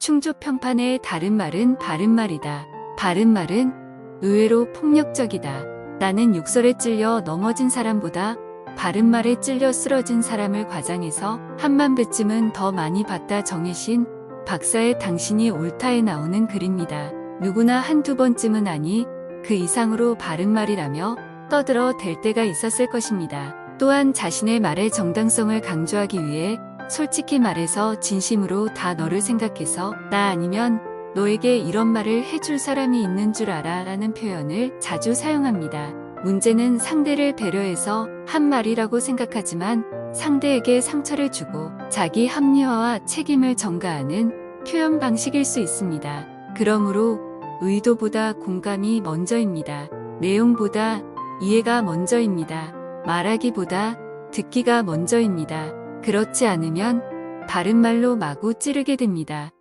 충조평판의 다른 말은 바른 말이다. 바른 말은 의외로 폭력적이다. 나는 욕설에 찔려 넘어진 사람보다 바른 말에 찔려 쓰러진 사람을 과장해서 한만 배쯤은 더 많이 봤다 정혜신 박사의 당신이 옳다에 나오는 글입니다. 누구나 한두 번쯤은 아니 그 이상으로 바른 말이라며 떠들어 댈 때가 있었을 것입니다. 또한 자신의 말의 정당성을 강조하기 위해 솔직히 말해서 진심으로 다 너를 생각해서 나 아니면 너에게 이런 말을 해줄 사람이 있는 줄 알아 라는 표현을 자주 사용합니다. 문제는 상대를 배려해서 한 말이라고 생각하지만 상대에게 상처를 주고 자기 합리화와 책임을 전가하는 표현 방식일 수 있습니다. 그러므로 의도보다 공감이 먼저입니다. 내용보다 이해가 먼저입니다. 말하기보다 듣기가 먼저입니다. 그렇지 않으면 바른 말로 마구 찌르게 됩니다.